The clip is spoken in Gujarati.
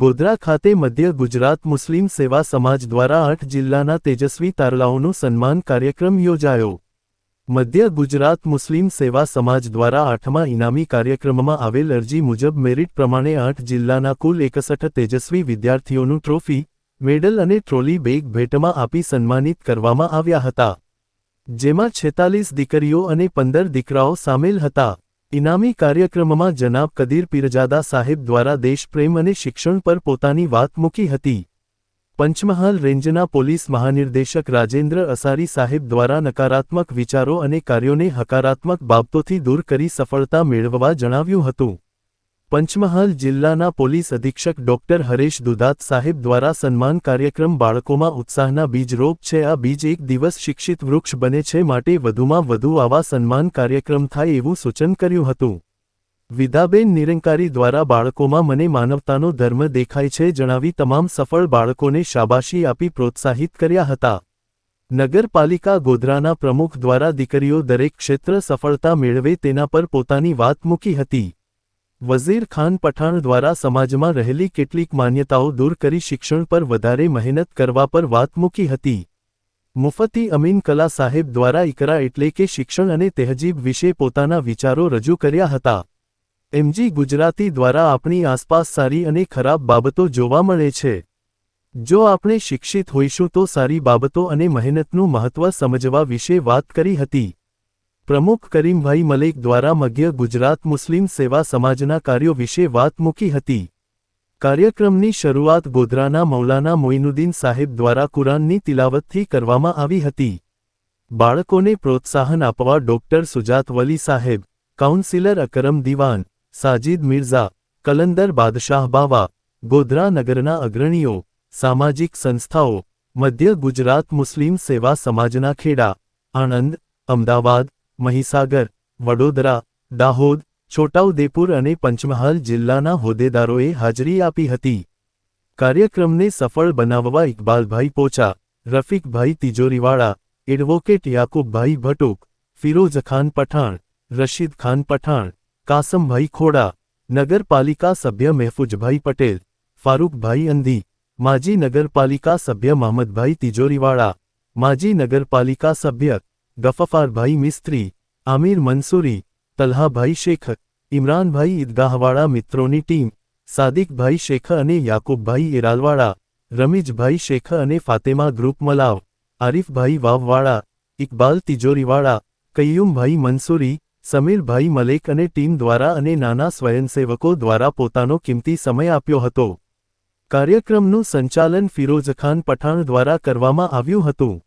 ગોધરા ખાતે મધ્ય ગુજરાત મુસ્લિમ સેવા સમાજ દ્વારા આઠ જિલ્લાના તેજસ્વી તારલાઓનું સન્માન કાર્યક્રમ યોજાયો. મધ્ય ગુજરાત મુસ્લિમ સેવા સમાજ દ્વારા આઠમા ઇનામી કાર્યક્રમમાં આવેલ અરજી મુજબ મેરિટ પ્રમાણે આઠ જિલ્લાના કુલ એકસઠ તેજસ્વી વિદ્યાર્થીઓનું ટ્રોફી, મેડલ અને ટ્રોલી બેગ ભેટમાં આપી સન્માનિત કરવામાં આવ્યા હતા. જેમાં છેતાલીસ દીકરીઓ અને પંદર દીકરાઓ સામેલ હતા. ઇનામી કાર્યક્રમમાં જનાબ કદીર પીરજાદા સાહેબ દ્વારા દેશપ્રેમ અને શિક્ષણ પર પોતાની વાત મૂકી હતી. પંચમહાલ રેન્જના પોલીસ મહાનિર્દેશક રાજેન્દ્ર અસારી સાહેબ દ્વારા નકારાત્મક વિચારો અને કાર્યોને હકારાત્મક બાબતોથી દૂર કરી સફળતા મેળવવા જણાવ્યું હતું. પંચમહાલ જિલ્લાના પોલીસ અધિક્ષક ડોક્ટર હરેશ દુધાત સાહેબ દ્વારા સન્માન કાર્યક્રમ બાળકોમાં ઉત્સાહના બીજ રોપ છે. આ બીજ એક દિવસ શિક્ષિત વૃક્ષ બને છે માટે વધુમાં વધુ આવા સન્માન કાર્યક્રમ થાય એવું સૂચન કર્યું હતું. વિદાબેન નિરંકારી દ્વારા બાળકોમાં મને માનવતાનો ધર્મ દેખાય છે જણાવી તમામ સફળ બાળકોને શાબાશી આપી પ્રોત્સાહિત કર્યા હતા. નગરપાલિકા ગોધરાના પ્રમુખ દ્વારા દીકરીઓ દરેક ક્ષેત્ર સફળતા મેળવે તેના પર પોતાની વાત મૂકી હતી. વઝીર ખાન પઠાણ દ્વારા સમાજમાં રહેલી કેટલીક માન્યતાઓ દૂર કરી શિક્ષણ પર વધારે મહેનત કરવા પર વાત મૂકી હતી. મુફતી અમીન કલા સાહેબ દ્વારા ઇકરા એટલે કે શિક્ષણ અને તહેજીબ વિશે પોતાના વિચારો રજૂ કર્યા હતા. એમજી ગુજરાતી દ્વારા આપણી આસપાસ સારી અને ખરાબ બાબતો જોવા મળે છે. જો આપણે શિક્ષિત હોઈશું તો સારી બાબતો અને મહેનતનું મહત્વ સમજવા વિશે વાત કરી હતી. પ્રમુખ કરીમભાઈ મલેક દ્વારા મધ્ય ગુજરાત મુસ્લિમ સેવા સમાજના કાર્યો વિશે વાત મૂકી હતી. કાર્યક્રમની શરૂઆત ગોધરાના મૌલાના મોઇનુદ્દીન સાહેબ દ્વારા કુરાનની તિલાવતથી કરવામાં આવી હતી. બાળકોને પ્રોત્સાહન આપવા ડોક્ટર સુજાત વલી સાહેબ, કાઉન્સિલર અકરમ દિવાન, સાજિદ મિર્ઝા, કલંદર બાદશાહ બાવા, ગોધરા નગરના અગ્રણીઓ, સામાજિક સંસ્થાઓ, મધ્ય ગુજરાત મુસ્લિમ સેવા સમાજના ખેડા, આણંદ, અમદાવાદ મહીસાગર, વડોદરા, દાહોદ, છોટાઉદેપુર અને પંચમહાલ જિલ્લાના હોદ્દેદારોએ હાજરી આપી હતી. કાર્યક્રમને સફળ બનાવવા ઇકબાલભાઈ પોચા, રફીકભાઈ તિજોરીવાળા, એડવોકેટ યાકુબભાઈ ભટુક, ફિરોઝ ખાન પઠાણ, રશીદ ખાન પઠાણ, કાસમભાઈ ખોડા, નગરપાલિકા સભ્ય મહેફૂજભાઈ પટેલ, ફારૂકભાઈ અંધી, માજી નગરપાલિકા સભ્ય મહમદભાઈ તિજોરીવાળા, માજી નગરપાલિકા સભ્ય ગફફારભાઈ મિસ્ત્રી, આમિર મંસૂરી, તલ્હાભાઈ શેખ, ઇમરાનભાઈ ઈદગાહવાળા મિત્રોની ટીમ, સાદિકભાઈ શેખ અને યાકુબભાઈ ઇરાલવાળા રમીજભાઈ શેખ અને ફાતેમા ગ્રુપ મલાવ, આરીફભાઈ વાવવાળા, ઇકબાલ તિજોરીવાળા, કૈયુમભાઈ મંસૂરી, સમીરભાઈ મલેક અને ટીમ દ્વારા અને નાના સ્વયંસેવકો દ્વારા પોતાનો કિંમતી સમય આપ્યો હતો. કાર્યક્રમનું સંચાલન ફિરોઝખાન પઠાણ દ્વારા કરવામાં આવ્યું હતું.